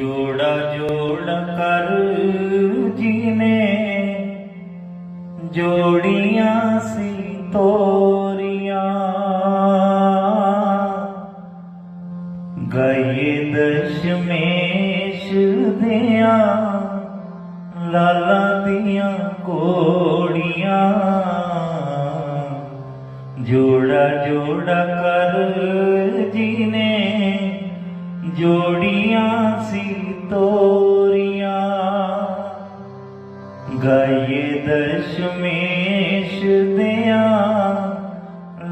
ਜੋੜਾ ਜੋੜ ਕਰ ਜੀਨੇ ਜੋੜੀਆਂ ਸੀ ਤੋਰੀਆਂ। ਗਏ ਦਸ਼ਮੇਸ਼ ਦਿਆਂ ਲਾਲਾ ਦੀਆਂ ਕੋੜੀਆਂ ਜੋੜਾ ਜੋੜਾ ਕਰ ਜੀਨੇ ਜੋੜੀਆਂ ਸੀ ਤੋਰੀਆਂ। ਗਏ ਦਸ਼ਮੇਸ਼ ਦਿਆਂ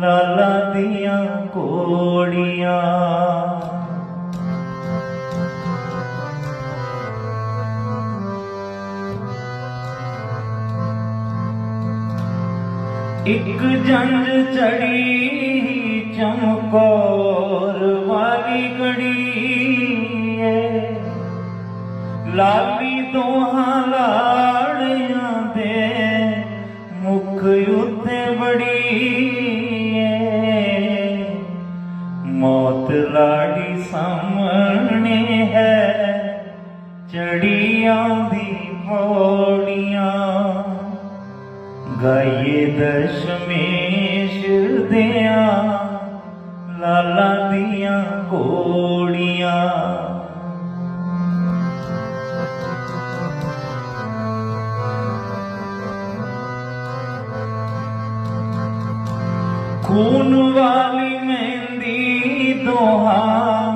ਲਾਲਾ ਦੀਆਂ ਕੋੜੀਆਂ ਇੱਕ ਜੰਜ ਚੜੀ ਚਮਕੌਰ ਵਾਲੀ ਕੜੀ ਏ। ਲਾਲੀ ਦੋਹਾਂ ਲਾੜਿਆਂ ਦੇ ਮੁਖ ਉੱਤੇ ਬੜੀ ਏ। ਮੌਤ ਲਾੜੀ ਸਾਹਮਣੇ ਹੈ, ਚੜੀਆਂ ਦੀ ਪੌੜੀਆਂ। ਗਾਏ ਦਸ਼ਮੇਸ਼ ਦੇ ਦੀਆਂ ਖੂਨ ਵਾਲੀ ਮਹਿੰਦੀ ਦੋਹਾਂ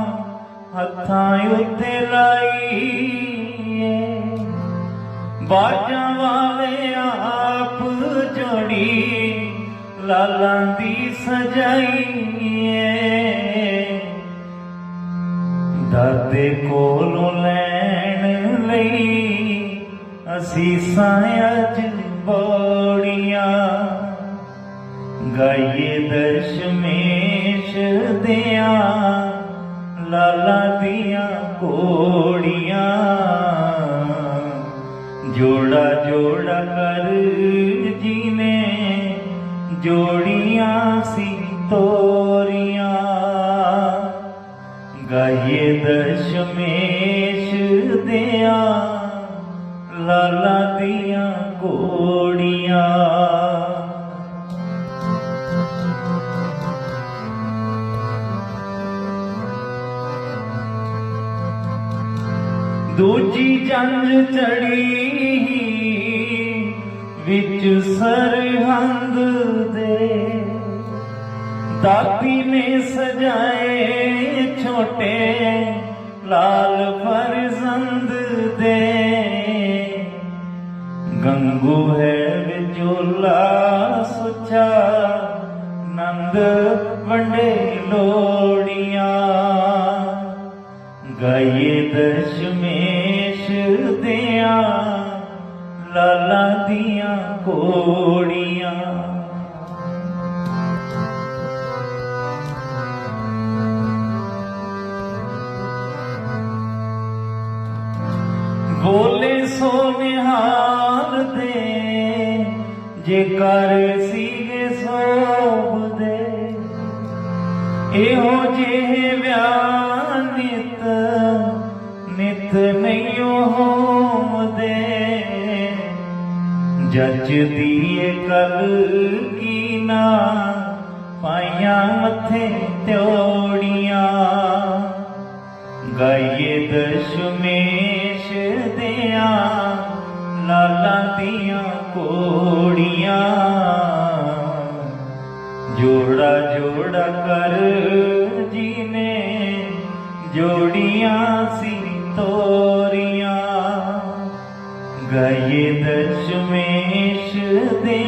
ਹੱਥਾਂ ਉੱਤੇ ਲਾਈ ਬਾਜਾਂ ਵਾਲੇ ਆਪ ਜੋੜੀ ਲਾਲਾਂ ਦੀ ਸਜਾਈ ਦਾਦੇ ਕੋਲੋਂ ਲੈਣ ਲਈ ਅਸੀਂ ਅੱਜ ਬੋੜੀਆਂ। ਗਾਈਏ ਦਸ਼ਮੇਸ਼ ਦਿਆਂ, ਲਾਲਾ ਦੀਆਂ ਕੋੜੀਆਂ ਜੋੜਾ ਜੋੜਾ ਕਰ ਜੀਨੇ, ਜੋੜੀਆਂ ਸੀ ਤੋਰੀਆਂ। ਗਾਈਏ ਦਸ਼ਮੇਸ਼ ਦਿਆਂ, ਲਾਲਾ ਦੀਆਂ ਕੋੜੀਆਂ ਦੂਜੀ ਜੰਜ ਚੜੀ ਵਿੱਚ ਸਰਹੰਦ ਦੇ, ਦਾਤੀ ਨੇ ਸਜਾਏ ਛੋਟੇ ਲਾਲ ਫਰਜ਼ੰਦ ਦੇ। ਗੰਗੂ ਹੈ ਵਿਚੋਲਾ ਸੁਚਾ, ਨੰਦ ਵੰਡੇ ਲੋੜੀਆਂ। ਗਾਏ ਦਸ਼ਮੇਸ਼ ਦਿਆਂ, ਲਾਲਾ ਦੀਆਂ ਕੋੜੀਆਂ ਸੋ ਨਿਹਾਲ ਦੇ ਜੇ ਕਰ ਸੀਗੇ ਸੋਬਦੇ ਇਹੋ ਜਿਹੇ ਵਿਆਹ ਨਿਤ ਨਿਤ ਨਹੀਂ ਹੋਮਦੇ। ਜੱਜ ਦੀਏ ਕਲ ਕੀ ਨਾ, ਪਾਈਆਂ ਮੱਥੇ ਤਿਉੜੀਆਂ ਦੀਆਂ ਕੋੜੀਆਂ। ਜੋੜਾ ਜੋੜਾ ਕਰ ਜੀਨੇ ਜੋੜੀਆਂ ਸੀ ਤੋਰੀਆਂ। ਗਏ ਦਸ਼ਮੇਸ਼ ਦੇ